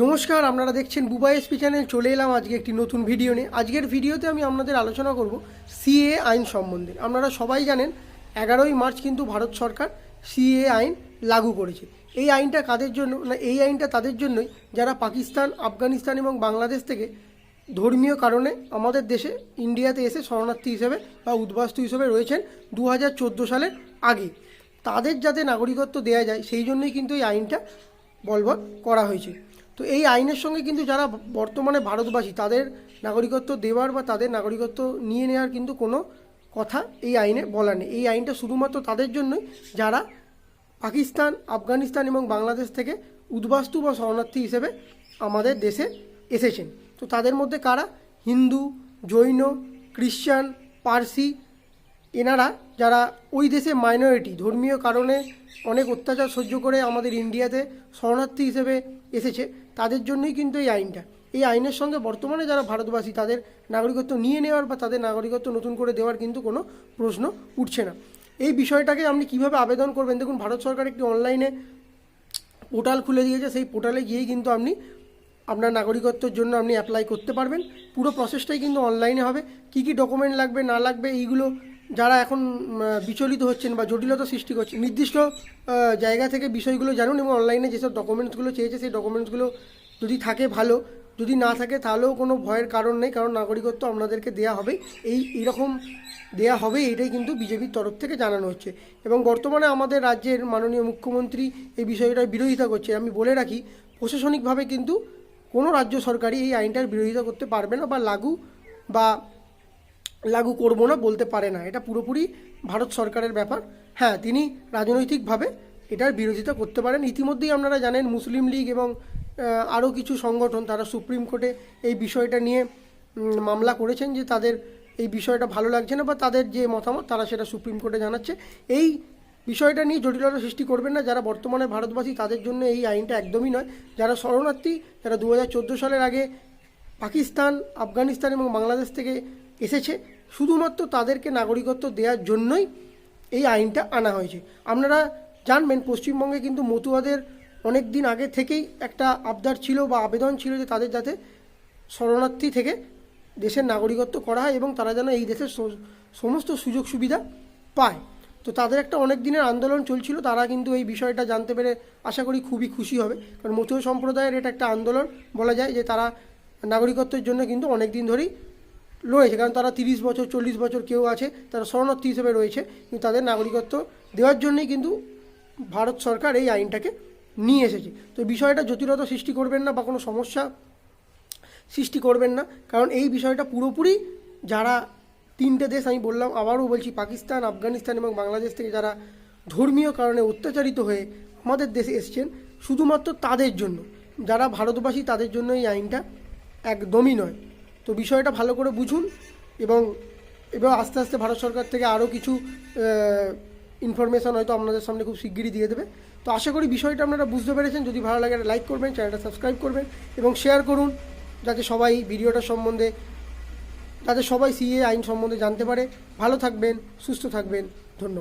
নমস্কার, আপনারা দেখছেন বুবা এসপি চ্যানেল। চলে এলাম আজকে একটি নতুন ভিডিও নিয়ে। আজকের ভিডিওতে আমি আপনাদের আলোচনা করব সিএ আইন সম্বন্ধে। আপনারা সবাই জানেন, এগারোই মার্চ কিন্তু ভারত সরকার সিএ আইন লাগু করেছে। এই আইনটা কাদের জন্য, না, এই আইনটা তাদের জন্যই যারা পাকিস্তান, আফগানিস্তান এবং বাংলাদেশ থেকে ধর্মীয় কারণে আমাদের দেশে, ইন্ডিয়াতে এসে শরণার্থী হিসেবে বা উদ্বাস্তু হিসেবে রয়েছেন দু হাজার চোদ্দ সালের আগে। তাদের যাতে নাগরিকত্ব দেওয়া যায়, সেই জন্যই কিন্তু এই আইনটা বলবৎ করা হয়েছে। তো এই আইনের সঙ্গে কিন্তু যারা বর্তমানে ভারতবাসী, তাদের নাগরিকত্ব দেওয়ার বা তাদের নাগরিকত্ব নিয়ে নেওয়ার কিন্তু কোনো কথা এই আইনে বলা নেই। এই আইনটা শুধুমাত্র তাদের জন্যই যারা পাকিস্তান, আফগানিস্তান এবং বাংলাদেশ থেকে উদ্বাস্তু বা শরণার্থী হিসেবে আমাদের দেশে এসেছেন। তো তাদের মধ্যে কারা? হিন্দু, জৈন, খ্রিশ্চান, পার্সি, এনারা যারা ওই দেশে মাইনরিটি ধর্মীয় কারণে অনেক অত্যাচার সহ্য করে আমাদের ইন্ডিয়াতে শরণার্থী হিসেবে এসেছে। তাদের জন্যই কিন্তু এই আইনটা। এই আইনের সঙ্গে বর্তমানে যারা ভারতবাসী, তাদের নাগরিকত্ব নিয়ে নেওয়ার বা তাদের নাগরিকত্ব নতুন করে দেওয়ার কিন্তু কোনো প্রশ্ন উঠছে না। এই বিষয়টাকে আপনি কীভাবে আবেদন করবেন? দেখুন, ভারত সরকার একটি অনলাইনে পোর্টাল খুলে দিয়েছে। সেই পোর্টালে গিয়েই কিন্তু আপনি আপনার নাগরিকত্বের জন্য আপনি অ্যাপ্লাই করতে পারবেন। পুরো প্রসেসটাই কিন্তু অনলাইনে হবে। কি কি ডকুমেন্ট লাগবে, না লাগবে, এইগুলো যারা এখন বিচলিত হচ্ছেন বা জটিলতা সৃষ্টি করছে নির্দিষ্ট জায়গা থেকে বিষয়গুলো জানুন এবং অনলাইনে যেসব ডকুমেন্টসগুলো চেয়েছে, সেই ডকুমেন্টসগুলো যদি থাকে ভালো, যদি না থাকে তাহলেও কোনো ভয়ের কারণ নেই, কারণ নাগরিকত্ব আপনাদেরকে দেয়া হবে। এই এরকম দেয়া হবে, এটাই কিন্তু বিজেপির তরফ থেকে জানানো হচ্ছে। এবং বর্তমানে আমাদের রাজ্যের মাননীয় মুখ্যমন্ত্রী এই বিষয়টার বিরোধিতা করছে। আমি বলে রাখি, প্রশাসনিকভাবে কিন্তু কোনো রাজ্য সরকারই এই আইনটার বিরোধিতা করতে পারবে না বা লাগু বা লাগু করব না, বলতে পারে না। এটা পুরোপুরি ভারত সরকারের ব্যাপার। হ্যাঁ তিনি রাজনৈতিকভাবে এটার বিরোধিতা করতে পারেন। ইতিমধ্যেই আপনারা জানেন, মুসলিম লীগ এবং আরও কিছু সংগঠন, তারা সুপ্রিম কোর্টে এই বিষয়টা নিয়ে মামলা করেছেন যে তাদের এই বিষয়টা ভালো লাগছে না বা তাদের যে মতামত, তারা সেটা সুপ্রিম কোর্টে জানাচ্ছে। এই বিষয়টা নিয়ে জটিলতা সৃষ্টি করবেন না। যারা বর্তমানে ভারতবাসী, তাদের জন্য এই আইনটা একদমই নয়। যারা শরণার্থী, যারা দু হাজার চোদ্দ সালের আগে পাকিস্তান, আফগানিস্তান এবং বাংলাদেশ থেকে এসেছে। শুধুমাত্র তাদেরকে নাগরিকত্ব দেওয়ার জন্যই এই আইনটা আনা হয়েছে। আপনারা জানবেন, পশ্চিমবঙ্গে কিন্তু মতুয়াদের অনেক দিন আগে থেকেই একটা আবদার ছিল বা আবেদন ছিল যে তাদের যাতে শরণার্থী থেকে দেশের নাগরিকত্ব করা হয় এবং তারা যেন এই দেশের সমস্ত সুযোগ সুবিধা পায়। তো তাদের একটা অনেক দিনের আন্দোলন চলছিল, তারা কিন্তু এই বিষয়টা জানতে পেরে আশা করি খুবই খুশি হবে। কারণ মতুয় সম্প্রদায়ের এটা একটা আন্দোলন বলা যায় যে তারা নাগরিকত্বের জন্য কিন্তু অনেক দিন ধরেই রয়েছে কারণ তারা তিরিশ বছর, চল্লিশ বছর কেউ আছে, তারা শরণার্থী হিসেবে রয়েছে, কিন্তু তাদের নাগরিকত্ব দেওয়ার জন্যই কিন্তু ভারত সরকার এই আইনটাকে নিয়ে এসেছে। তো বিষয়টা জটিলতা সৃষ্টি করবেন না বা কোনো সমস্যা সৃষ্টি করবেন না, কারণ এই বিষয়টা পুরোপুরি যারা তিনটে দেশ, আমি বললাম, আবারও বলছি, পাকিস্তান, আফগানিস্তান এবং বাংলাদেশ থেকে যারা ধর্মীয় কারণে অত্যাচারিত হয়ে আমাদের দেশে এসছেন, শুধুমাত্র তাদের জন্য, যারা ভারতবাসী তাদের জন্য এই আইনটা একদমই নয়। তো বিষয়টা ভালো করে বুঝুন এবং এবার আস্তে আস্তে ভারত সরকার থেকে আরও কিছু ইনফরমেশন হয়তো আপনাদের সামনে খুব শিগগিরই দিয়ে দেবে। তো আশা করি বিষয়টা আপনারা বুঝতে পেরেছেন। যদি ভালো লাগে লাইক করবেন, চ্যানেলটা সাবস্ক্রাইব করবেন এবং শেয়ার করুন যাতে সবাই ভিডিওটা সম্বন্ধে, যাতে সবাই সিএ আইন সম্বন্ধে জানতে পারে। ভালো থাকবেন, সুস্থ থাকবেন। ধন্যবাদ।